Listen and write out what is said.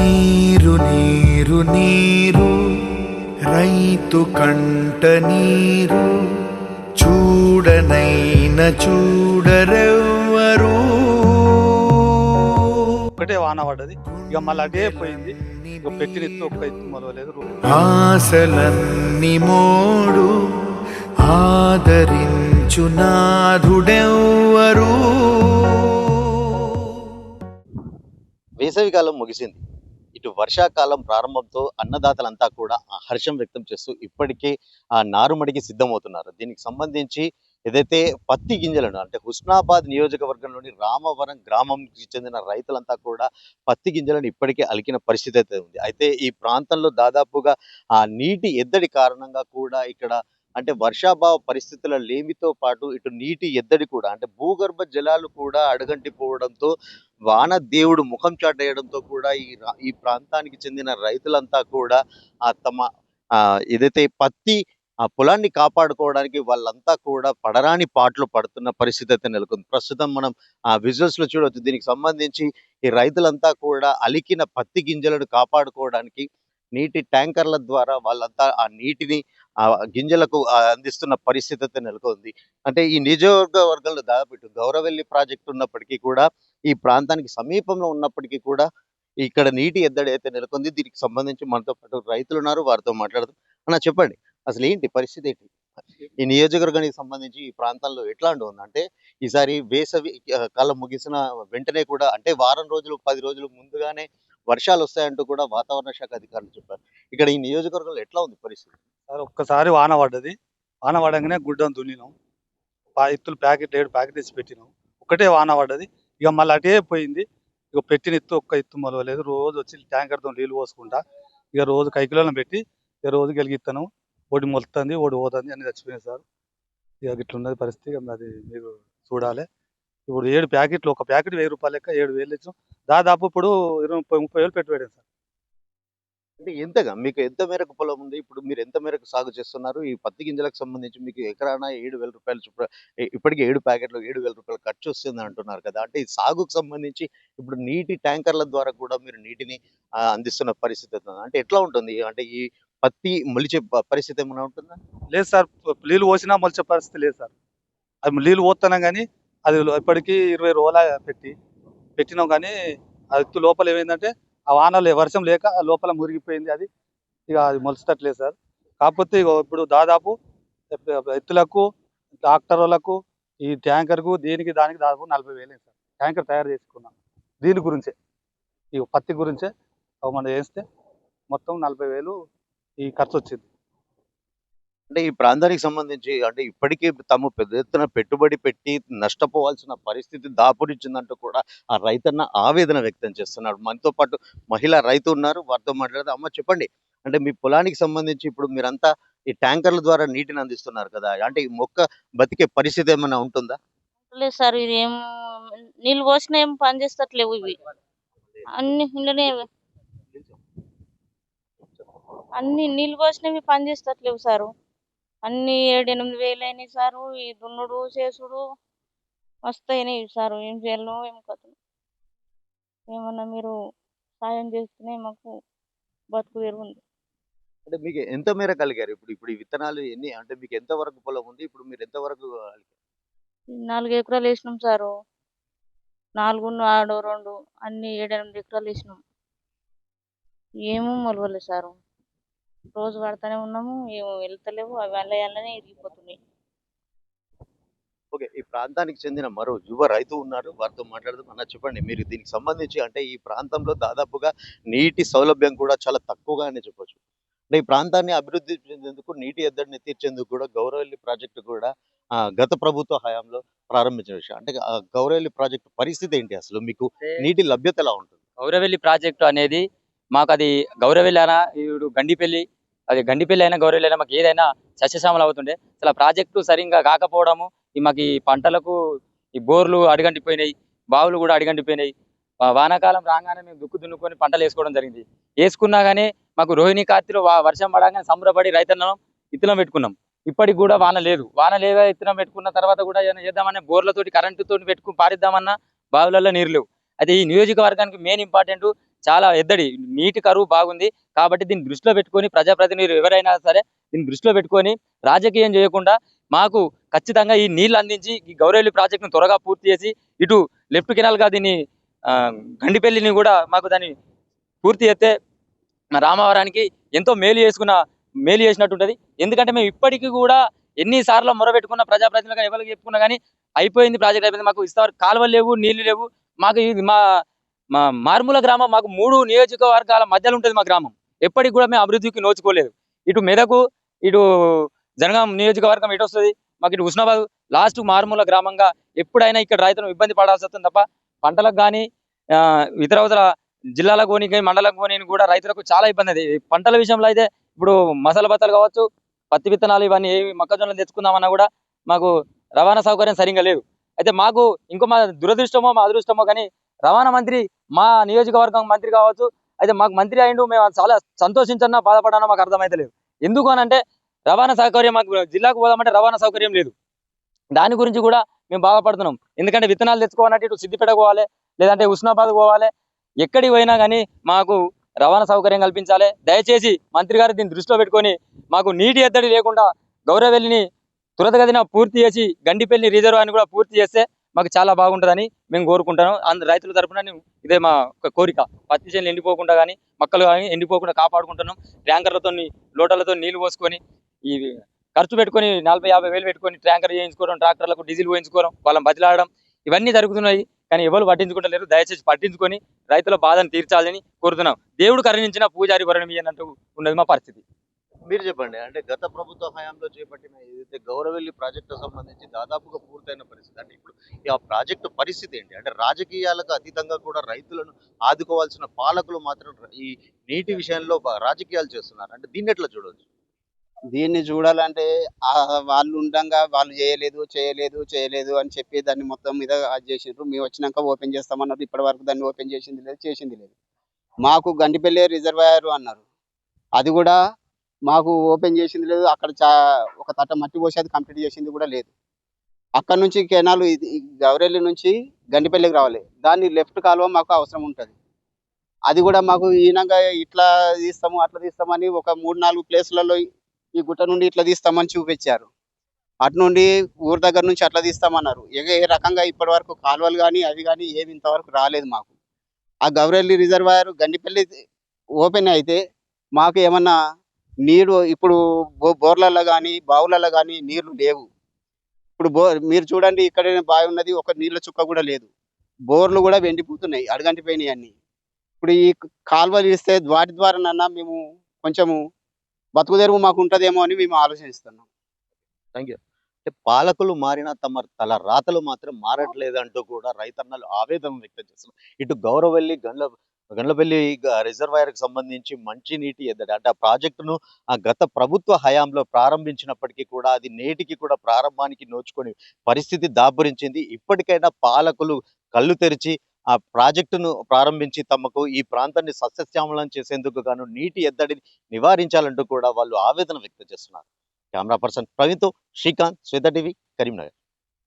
నీరు నీరు నీరు. రైతు కంట నీరు. చూడనైన చూడరెవ్వరు. ఒకటే వాన పడ్డది. ఇక మళ్ళీ అదే పోయింది. ఇక పెట్టిన ఎత్తు ఒక్క ఎత్తు మొలవలేదు రో- ఆశలన్ని మోడు ఆదరించు నాథుడెవ్వరు. వేసవికాలం ముగిసింది. ఇటు వర్షాకాలం ప్రారంభంతో అన్నదాతలంతా కూడా హర్షం వ్యక్తం చేస్తూ ఇప్పటికే ఆ నారుమడికి సిద్ధమవుతున్నారు. దీనికి సంబంధించి ఏదైతే పత్తి గింజలను అంటే హుస్నాబాద్ నియోజకవర్గంలోని రామవరం గ్రామంకి చెందిన రైతులంతా కూడా పత్తి గింజలను ఇప్పటికే అలికిన పరిస్థితి అయితే ఉంది. అయితే ఈ ప్రాంతంలో దాదాపుగా ఆ నీటి ఎద్దడి కారణంగా కూడా ఇక్కడ అంటే వర్షాభావ పరిస్థితుల లేమితో పాటు ఇటు నీటి ఎద్దడి కూడా అంటే భూగర్భ జలాలు కూడా అడగంటిపోవడంతో వాన దేవుడు ముఖం చాటేయడంతో కూడా ఈ ఈ ప్రాంతానికి చెందిన రైతులంతా కూడా ఆ తమ ఆ ఏదైతే పత్తి ఆ పొలాన్ని కాపాడుకోవడానికి వాళ్ళంతా కూడా పడరాని పాటలు పడుతున్న పరిస్థితి అయితే నెలకొంది. ప్రస్తుతం మనం ఆ విజువల్స్లో చూడవచ్చు. దీనికి సంబంధించి ఈ రైతులంతా కూడా అలికిన పత్తి గింజలను కాపాడుకోవడానికి నీటి ట్యాంకర్ల ద్వారా వాళ్ళంతా ఆ నీటిని ఆ గింజలకు అందిస్తున్న పరిస్థితి అయితే నెలకొంది. అంటే ఈ నియోజకవర్గంలో దాదాపు ఇటు గౌరవెల్లి ప్రాజెక్టు ఉన్నప్పటికీ కూడా ఈ ప్రాంతానికి సమీపంలో ఉన్నప్పటికీ కూడా ఇక్కడ నీటి ఎద్దడి అయితే నెలకొంది. దీనికి సంబంధించి మనతో పాటు రైతులు ఉన్నారు. వారితో మాట్లాడుతూ అన్న చెప్పండి అసలు ఏంటి పరిస్థితి ఏంటి? ఈ నియోజకవర్గానికి సంబంధించి ఈ ప్రాంతంలో ఎట్లాంటి ఉందంటే ఈసారి వేసవి కాలం ముగిసిన వెంటనే కూడా అంటే వారం రోజులు పది రోజులు ముందుగానే వర్షాలు వస్తాయంటూ కూడా వాతావరణ శాఖ అధికారులు చెప్పారు. ఇక్కడ ఈ నియోజకవర్గంలో ఎట్లా ఉంది పరిస్థితి? సార్ ఒక్కసారి వాన పడ్డది. వాన పడంగానే గుడ్డను దున్నినాం. పా ఎత్తులు ప్యాకెట్ ఏడు ప్యాకెట్ తెచ్చి పెట్టినాం. ఒకటే వాన పడ్డది. ఇక మళ్ళీ అటే పోయింది. ఇక పెట్టిన ఎత్తు ఒక్క ఎత్తు మొలవలేదు. రోజు వచ్చి ట్యాంకర్తో నీళ్ళు పోసుకుంటా. ఇక రోజు కైకిలోనే పెట్టి ఇక రోజు గెలిగిస్తాను ఒకటి మొలుతుంది ఒకటి పోతుంది అన్ని చచ్చిపోయింది సార్. ఇక ఇట్లున్నది పరిస్థితి. అది మీరు చూడాలి. ఇప్పుడు ఏడు ప్యాకెట్లు ఒక ప్యాకెట్ వెయ్యి రూపాయలు లెక్క ఏడు వేలు ఇచ్చాం దాదాపు ఇప్పుడు ఇరవై ముప్పై ముప్పై వేలు పెట్టి పెట్టాను సార్. అంటే ఎంతగా? మీకు ఎంత మేరకు పొలం ఉంది? ఇప్పుడు మీరు ఎంత మేరకు సాగు చేస్తున్నారు? ఈ పత్తి గింజలకు సంబంధించి మీకు ఎకరానా ఏడు వేల రూపాయలు చొప్పున ఇప్పటికే ఏడు ప్యాకెట్లు ఏడు వేల రూపాయలు ఖర్చు వస్తుంది అంటున్నారు కదా. అంటే ఈ సాగుకు సంబంధించి ఇప్పుడు నీటి ట్యాంకర్ల ద్వారా కూడా మీరు నీటిని అందిస్తున్న పరిస్థితి. అంటే ఎట్లా ఉంటుంది? అంటే ఈ పత్తి మొలిచే పరిస్థితి ఏమైనా ఉంటుందా? లేదు సార్. నీళ్ళు పోసినా మొలిచే పరిస్థితి లేదు సార్. అది నీళ్ళు పోతున్నాం కానీ అది ఇప్పటికీ ఇరవై రోజుల పెట్టి పెట్టినాం కానీ ఆ ఎత్తు లోపల ఏమైందంటే ఆ వానలు వర్షం లేక లోపల మురిగిపోయింది అది. ఇక అది మొలిచేటట్లేదు సార్. కాకపోతే ఇగో ఇప్పుడు దాదాపు ఎత్తులకు డాక్టర్లకు ఈ ట్యాంకర్కు దీనికి దానికి దాదాపు నలభై వేలు సార్. ట్యాంకర్ తయారు చేసుకున్నాం. దీని గురించే. ఈ పత్తి గురించే. అవి మనం వేస్తే మొత్తం నలభై వేలు ఈ ఖర్చు వచ్చింది. అంటే ఈ ప్రాంతానికి సంబంధించి అంటే ఇప్పటికీ తాము పెద్ద ఎత్తున పెట్టుబడి పెట్టి నష్టపోవాల్సిన పరిస్థితి దాపురించిందంటూ కూడా ఆ రైతన్న ఆవేదన వ్యక్తం చేస్తున్నాడు. మనతో పాటు మహిళా రైతు ఉన్నారు. వారితో మాట్లాడితే అమ్మ చెప్పండి. అంటే మీ పొలానికి సంబంధించి ఇప్పుడు మీరంతా ఈ ట్యాంకర్ల ద్వారా నీటిని అందిస్తున్నారు కదా. అంటే ఈ మొక్క బతికే పరిస్థితి ఏమైనా ఉంటుందా? లేదు సార్ ఇది ఏం నీళ్ళు పోసినా ఏం పని చేస్తట్లేవు ఇవి. అన్ని ఇంట్లోనే అన్ని నీళ్ళు పోసినవి పని చేస్తట్లేవు సారు. అన్ని ఏడు ఎనిమిది వేలు అయినాయి సారు ఈ దున్నుడు చేసుడు మస్తు అయినాయి సారు ఏం చేయాలో ఏం కథ ఏమన్నా మీరు సాయం చేస్తేనే మాకు బతుకు తెరువుంది అంటే మీకు ఎంత మేర కలిగారు? ఇప్పుడు ఇప్పుడు ఈ విత్తనాలు ఎన్ని అంటే మీకు ఎంత వరకు పొలం ఉంది? ఇప్పుడు మీరు ఎంత వరకు నాలుగు ఎకరాలు వేసినాం సారు. నాలుగు ఆడు రెండు అన్ని ఏడెనిమిది ఎకరాలు వేసినాం. ఏమో మొలవలేదు సారు. రోజు పడతానే ఉన్నాము ఏమో వెళ్తలేవు అవి అల్లనే ఇరిగిపోతున్నాయి. ఓకే ఈ ప్రాంతానికి చెందిన మరో యువ రైతు ఉన్నారు. వారితో మాట్లాడదాం. అన్న చెప్పండి మీరు దీనికి సంబంధించి అంటే ఈ ప్రాంతంలో దాదాపుగా నీటి సౌలభ్యం కూడా చాలా తక్కువగానే చెప్పొచ్చు. అంటే ఈ ప్రాంతాన్ని అభివృద్ధి చెందేందుకు నీటి ఎద్దడిని తీర్చేందుకు కూడా గౌరవల్లి ప్రాజెక్టు కూడా గత ప్రభుత్వ హయాంలో ప్రారంభించిన విషయం. అంటే గౌరవల్లి ప్రాజెక్టు పరిస్థితి ఏంటి అసలు? మీకు నీటి లభ్యత ఎలా ఉంటుంది? గౌరవెల్లి ప్రాజెక్టు అనేది మాకు అది గౌరవెల్లి ఇప్పుడు గండిపల్లి అది గండిపల్లి అయినా గౌరవెల్లి అయినా మాకు ఏదైనా సస్యశ్యామలు అవుతుండే. అసలు ప్రాజెక్టు సరిగ్గా కాకపోవడము ఈ మాకు ఈ పంటలకు ఈ బోర్లు అడిగంటిపోయినాయి బావులు కూడా అడిగంటిపోయినాయి. వానాకాలం రాగానే మేము దుక్కు దున్నుకొని పంటలు వేసుకోవడం జరిగింది. వేసుకున్నా కానీ మాకు రోహిణి కార్తీలో వర్షం పడగానే సంబరపడి రైతన్నం ఇత్తనం పెట్టుకున్నాం. ఇప్పటికి కూడా వాన లేదు. వాన లేదా ఇత్తనం పెట్టుకున్న తర్వాత కూడా ఏమైనా చేద్దామన్నా బోర్లతోటి కరెంటుతో పెట్టుకుని పారిద్దామన్నా బావులలో నీరు లేవు. అయితే ఈ నియోజకవర్గానికి మెయిన్ ఇంపార్టెంట్ చాలా ఎద్దడి. నీటి కరువు బాగుంది కాబట్టి దీన్ని దృష్టిలో పెట్టుకొని ప్రజాప్రతినిధులు ఎవరైనా సరే దీన్ని దృష్టిలో పెట్టుకొని రాజకీయం చేయకుండా మాకు ఖచ్చితంగా ఈ నీళ్ళు అందించి ఈ గౌరవల్లి ప్రాజెక్టును త్వరగా పూర్తి చేసి ఇటు లెఫ్ట్ కెనాల్గా దీన్ని ఆ, గండిపల్లిని కూడా మాకు దాన్ని పూర్తి చేస్తే రామవరానికి ఎంతో మేలు చేసుకున్న మేలు చేసినట్టుంటుంది. ఎందుకంటే మేము ఇప్పటికీ కూడా ఎన్నిసార్లు మొరబెట్టుకున్న ప్రజాప్రతినిధులుగా ఎవరికి చెప్పుకున్నా కానీ అయిపోయింది ప్రాజెక్ట్ అయిపోయింది. మాకు ఇస్తారు కాలువలు లేవు నీళ్ళు లేవు. మాకు ఇది మా మా మారుమూల గ్రామం మాకు మూడు నియోజకవర్గాల మధ్యలో ఉంటుంది మా గ్రామం. ఎప్పటికి కూడా మేము అభివృద్ధికి నోచుకోలేదు. ఇటు మెదకు ఇటు జనగాం నియోజకవర్గం ఇటు వస్తుంది? మాకు ఇటు హుస్నాబాద్ లాస్ట్ మారుమూల గ్రామంగా ఎప్పుడైనా ఇక్కడ రైతులు ఇబ్బంది పడాల్సి వస్తుంది తప్ప పంటలకు కానీ ఇతర ఇతర జిల్లాలకు పోనీ కానీ మండలం పోనీ కూడా రైతులకు చాలా ఇబ్బంది అది. పంటల విషయంలో అయితే ఇప్పుడు మసాలా బత్తలు కావచ్చు పత్తి విత్తనాలు ఇవన్నీ ఏవి మొక్కజొన్నలు తెచ్చుకుందామన్నా కూడా మాకు రవాణా సౌకర్యం సరిగ్గా లేదు. అయితే మాకు ఇంకో మా దురదృష్టమో మా అదృష్టమో కానీ రవాణా మంత్రి మా నియోజకవర్గం మంత్రి కావచ్చు అయితే మాకు మంత్రి అయిండు మేము చాలా సంతోషించన్నా బాధపడన్నా మాకు అర్థమైతే లేదు. ఎందుకు అని అంటే రవాణా సౌకర్యం మాకు జిల్లాకు పోదామంటే రవాణా సౌకర్యం లేదు. దాని గురించి కూడా మేము బాధపడుతున్నాం. ఎందుకంటే విత్తనాలు తెచ్చుకోవాలంటే ఇటు సిద్దిపేట పోవాలి లేదంటే ఉస్నాబాద్ పోవాలి. ఎక్కడికి పోయినా కానీ మాకు రవాణా సౌకర్యం కల్పించాలి. దయచేసి మంత్రి గారు దీన్ని దృష్టిలో పెట్టుకొని మాకు నీటి ఎద్దడి లేకుండా గౌరవెల్లిని తురతగదిన పూర్తి చేసి గండిపల్లి అని కూడా పూర్తి చేస్తే మాకు చాలా బాగుంటుందని మేము కోరుకుంటాను. అందు రైతుల తరపున ఇదే మా కోరిక. పత్తి చేనులు ఎండిపోకుండా కానీ మొక్కలు కానీ ఎండిపోకుండా కాపాడుకుంటున్నాం. ట్యాంకర్లతో లోటలతో నీళ్ళు పోసుకొని ఈ ఖర్చు పెట్టుకొని నలభై యాభై వేలు పెట్టుకొని ట్యాంకర్ చేయించుకోవడం ట్రాక్టర్లకు డీజిల్ పోయించుకోవడం వాళ్ళని బదిలాడడం ఇవన్నీ జరుగుతున్నాయి. కానీ ఎవరు పట్టించుకుంటలేరు. దయచేసి పట్టించుకొని రైతుల బాధను తీర్చాలని కోరుతున్నాం. దేవుడు కరుణించిన పూజారి వరణం అన్నట్టు ఉన్నది మా పరిస్థితి. మీరు చెప్పండి అంటే గత ప్రభుత్వ హయాంలో చేపట్టిన ఏదైతే గౌరవెల్లి ప్రాజెక్టు సంబంధించి దాదాపుగా పూర్తయిన పరిస్థితి అంటే ఇప్పుడు ఆ ప్రాజెక్టు పరిస్థితి ఏంటి? అంటే రాజకీయాలకు అతీతంగా కూడా రైతులను ఆదుకోవాల్సిన పాలకులు మాత్రం ఈ నీటి విషయంలో రాజకీయాలు చేస్తున్నారు. అంటే దీన్ని ఎట్లా చూడవచ్చు దీన్ని చూడాలంటే వాళ్ళు ఉండగా వాళ్ళు చేయలేదు చేయలేదు చేయలేదు అని చెప్పి దాన్ని మొత్తం మీద అది చేసిండ్రు. మేము వచ్చినాక ఓపెన్ చేస్తామన్నారు. ఇప్పటి వరకు దాన్ని ఓపెన్ చేసింది లేదు చేసింది లేదు. మాకు గండిపల్లి రిజర్వాయర్ అన్నారు. అది కూడా మాకు ఓపెన్ చేసింది లేదు. అక్కడ చా ఒక తట్ట మట్టి పోసి అది కంప్లీట్ చేసింది కూడా లేదు. అక్కడ నుంచి కెనాలు ఇది గౌరెల్లి నుంచి గండిపల్లికి రావాలి. దాన్ని లెఫ్ట్ కాలువ మాకు అవసరం ఉంటుంది. అది కూడా మాకు ఈనంగా ఇట్లా తీస్తాము అట్లా తీస్తామని ఒక మూడు నాలుగు ప్లేసులలో ఈ గుట్ట నుండి ఇట్లా తీస్తామని చూపించారు. అటు నుండి ఊరి దగ్గర నుంచి అట్లా తీస్తామన్నారు. ఏ రకంగా ఇప్పటి వరకు కాలువలు కానీ అవి కానీ ఏమి ఇంతవరకు రాలేదు మాకు. ఆ గౌరెల్లి రిజర్వాయర్ గండిపల్లి ఓపెన్ అయితే మాకు ఏమన్నా నీరు ఇప్పుడు బోర్లలో కానీ బావులలో కానీ నీళ్ళు లేవు. ఇప్పుడు బోర్ మీరు చూడండి ఇక్కడ బావి ఉన్నది ఒక నీళ్ళ చుక్క కూడా లేదు. బోర్లు కూడా వెండిపోతున్నాయి అడగంటిపోయినాయి అన్ని. ఇప్పుడు ఈ కాలువలు ఇస్తే వాటి ద్వారానన్నా మేము కొంచెము బతుకుదెరువు మాకు ఉంటదేమో అని మేము ఆలోచిస్తున్నాం. థ్యాంక్ అంటే పాలకులు మారినా తమ తల రాతలు మాత్రం మారట్లేదు అంటూ కూడా రైతన్నలు ఆవేదన వ్యక్తం చేస్తున్నారు. ఇటు గౌరవల్లి గండ్ల గండ్లపల్లి రిజర్వాయర్కి సంబంధించి మంచి నీటి ఎద్దడి అంటే ఆ ప్రాజెక్టును ఆ గత ప్రభుత్వ హయాంలో ప్రారంభించినప్పటికీ కూడా అది నేటికి కూడా ప్రారంభానికి నోచుకొని పరిస్థితి దాపురించింది. ఇప్పటికైనా పాలకులు కళ్ళు తెరిచి ఆ ప్రాజెక్టును ప్రారంభించి తమకు ఈ ప్రాంతాన్ని సస్యశ్యామలం చేసేందుకు గాను నీటి ఎద్దడిని నివారించాలంటూ కూడా వాళ్ళు ఆవేదన వ్యక్తం చేస్తున్నారు. కెమెరా పర్సన్ ప్రవీణ్తో శ్రీకాంత్ శ్వేత టీవీ కరీంనగర్.